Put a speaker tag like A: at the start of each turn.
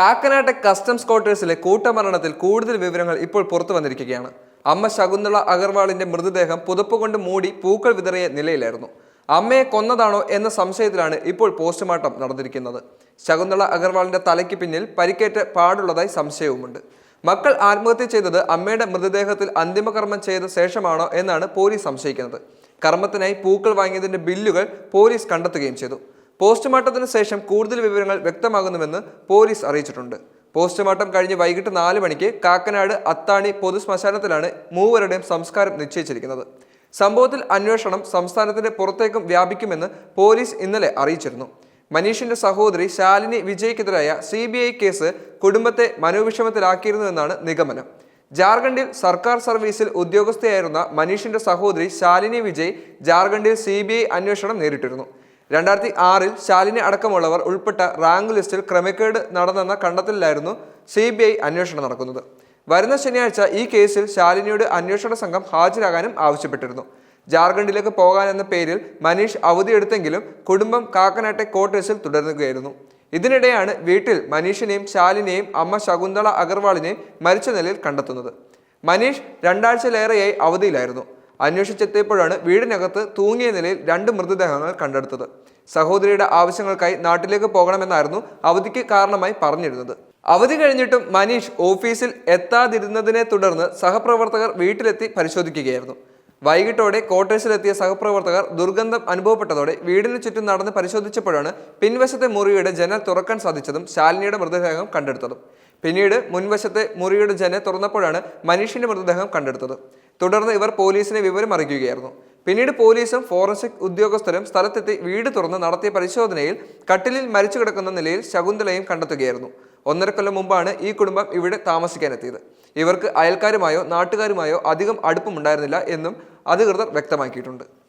A: കാക്കനാട്ടെ customs ക്വാർട്ടേഴ്സിലെ കൂട്ടമരണത്തിൽ കൂടുതൽ വിവരങ്ങൾ ഇപ്പോൾ പുറത്തു വന്നിരിക്കുകയാണ്. അമ്മ ശകുന്തള അഗർവാളിന്റെ മൃതദേഹം പുതപ്പ് കൊണ്ട് മൂടി പൂക്കൾ വിതറിയ നിലയിലായിരുന്നു. അമ്മയെ കൊന്നതാണോ എന്ന സംശയത്തിലാണ് ഇപ്പോൾ പോസ്റ്റ്മോർട്ടം നടന്നിരിക്കുന്നത്. ശകുന്തള അഗർവാളിന്റെ തലയ്ക്ക് പിന്നിൽ പരിക്കേറ്റ് പാടുള്ളതായി സംശയവുമുണ്ട്. മക്കൾ ആത്മഹത്യ ചെയ്തത് അമ്മയുടെ മൃതദേഹത്തിൽ അന്തിമകർമ്മം ചെയ്ത ശേഷമാണോ എന്നാണ് പോലീസ് സംശയിക്കുന്നത്. കർമ്മത്തിനായി പൂക്കൾ വാങ്ങിയതിന്റെ ബില്ലുകൾ പോലീസ് കണ്ടെത്തുകയും ചെയ്തു. പോസ്റ്റ്മോർട്ടത്തിന് ശേഷം കൂടുതൽ വിവരങ്ങൾ വ്യക്തമാകുന്നുവെന്ന് പോലീസ് അറിയിച്ചിട്ടുണ്ട്. പോസ്റ്റ്മോർട്ടം കഴിഞ്ഞ് വൈകിട്ട് നാല് മണിക്ക് കാക്കനാട് അത്താണി പൊതു ശ്മശാനത്തിലാണ് മൂവരുടെയും സംസ്കാരം നിശ്ചയിച്ചിരിക്കുന്നത്. സംഭവത്തിൽ അന്വേഷണം സംസ്ഥാനത്തിന്റെ പുറത്തേക്കും വ്യാപിക്കുമെന്ന് പോലീസ് ഇന്നലെ അറിയിച്ചിരുന്നു. മനീഷിന്റെ സഹോദരി ശാലിനി വിജയ്ക്കെതിരായ സി ബി ഐ കേസ് കുടുംബത്തെ മനോവിഷമത്തിലാക്കിയിരുന്നുവെന്നാണ് നിഗമനം. ജാർഖണ്ഡിൽ സർക്കാർ സർവീസിൽ ഉദ്യോഗസ്ഥയായിരുന്ന മനീഷിന്റെ സഹോദരി ശാലിനി വിജയ് ജാർഖണ്ഡിൽ സി അന്വേഷണം നേരിട്ടിരുന്നു. രണ്ടായിരത്തി ആറിൽ ശാലിനി അടക്കമുള്ളവർ ഉൾപ്പെട്ട റാങ്ക് ലിസ്റ്റിൽ ക്രമക്കേട് നടന്നെന്ന കണ്ടെത്തലിലായിരുന്നു സി ബി ഐ അന്വേഷണം നടക്കുന്നത്. വരുന്ന ശനിയാഴ്ച ഈ കേസിൽ ശാലിനിയുടെ അന്വേഷണ സംഘം ഹാജരാകാനും ആവശ്യപ്പെട്ടിരുന്നു. ജാർഖണ്ഡിലേക്ക് പോകാനെന്ന പേരിൽ മനീഷ് അവധിയെടുത്തെങ്കിലും കുടുംബം കാക്കനാട്ടെ ക്വാർട്ടേഴ്സിൽ തുടരുകയായിരുന്നു. ഇതിനിടെയാണ് വീട്ടിൽ മനീഷിനെയും ശാലിനെയും അമ്മ ശകുന്തള അഗർവാളിനെയും മരിച്ച നിലയിൽ കണ്ടെത്തുന്നത്. മനീഷ് രണ്ടാഴ്ചയിലേറെയായി അവധിയിലായിരുന്നു. അന്വേഷിച്ചെത്തിയപ്പോഴാണ് വീടിനകത്ത് തൂങ്ങിയ നിലയിൽ രണ്ട് മൃതദേഹങ്ങൾ കണ്ടെടുത്തത്. സഹോദരിയുടെ ആവശ്യങ്ങൾക്കായി നാട്ടിലേക്ക് പോകണമെന്നായിരുന്നു അവധിക്ക് കാരണമായി പറഞ്ഞിരുന്നത്. അവധി കഴിഞ്ഞിട്ടും മനീഷ് ഓഫീസിൽ എത്താതിരുന്നതിനെ തുടർന്ന് സഹപ്രവർത്തകർ വീട്ടിലെത്തി പരിശോധിക്കുകയായിരുന്നു. വൈകിട്ടോടെ ക്വാർട്ടേഴ്സിലെത്തിയ സഹപ്രവർത്തകർ ദുർഗന്ധം അനുഭവപ്പെട്ടതോടെ വീടിന് ചുറ്റും നടന്ന് പരിശോധിച്ചപ്പോഴാണ് പിൻവശത്തെ മുറിയുടെ ജനൽ തുറക്കാൻ സാധിച്ചതും ശാലിനിയുടെ മൃതദേഹം കണ്ടെടുത്തതും. പിന്നീട് മുൻവശത്തെ മുറിയുടെ ജനൽ തുറന്നപ്പോഴാണ് മനീഷിന്റെ മൃതദേഹം കണ്ടെടുത്തത്. തുടർന്ന് ഇവർ പോലീസിനെ വിവരം അറിയിക്കുകയായിരുന്നു. പിന്നീട് പോലീസും ഫോറൻസിക് ഉദ്യോഗസ്ഥരും സ്ഥലത്തെത്തി വീട് തുറന്ന് നടത്തിയ പരിശോധനയിൽ കട്ടിലിൽ മരിച്ചു കിടക്കുന്ന നിലയിൽ ശകുന്തളയും കണ്ടെത്തുകയായിരുന്നു. ഒന്നര കൊല്ലം മുമ്പാണ് ഈ കുടുംബം ഇവിടെ താമസിക്കാനെത്തിയത്. ഇവർക്ക് അയൽക്കാരുമായോ നാട്ടുകാരുമായോ അധികം അടുപ്പമുണ്ടായിരുന്നില്ല എന്നും അധികൃതർ വ്യക്തമാക്കിയിട്ടുണ്ട്.